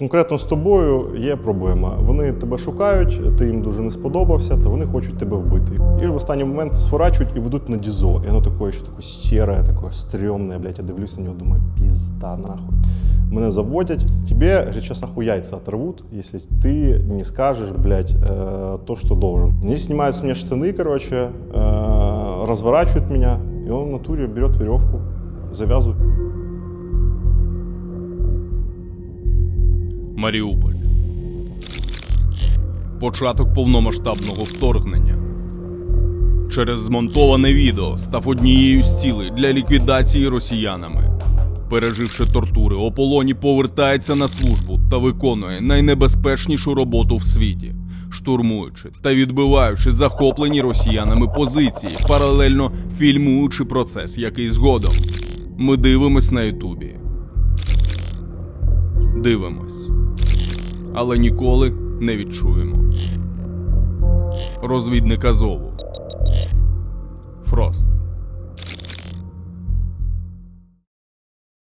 Конкретно з тобою є проблема. Вони тебе шукають, ти їм дуже не сподобався, та вони хочуть тебе вбити. І в останній момент сворачують і ведуть на дізо. І воно таке, що таке сіре, таке стрьомне, блядь, я дивлюсь на нього, думаю, пізда нахуй. Мене заводять, тебе сейчас нахуй яйца оторвут, если ты не скажешь, блядь, э, то, что должен. Они снимают с меня штаны, короче, э, разворачивают меня, и он в натуре берет веревку, завязывает. Маріуполь. Початок повномасштабного вторгнення. Через змонтоване відео став однією з цілей для ліквідації росіянами. Переживши тортури, ополоні повертається на службу та виконує найнебезпечнішу роботу в світі, штурмуючи та відбиваючи захоплені росіянами позиції, паралельно фільмуючи процес, який згодом ми дивимось на Ютубі. Дивимось але ніколи не відчуємо. Розвідник Азову. Фрост.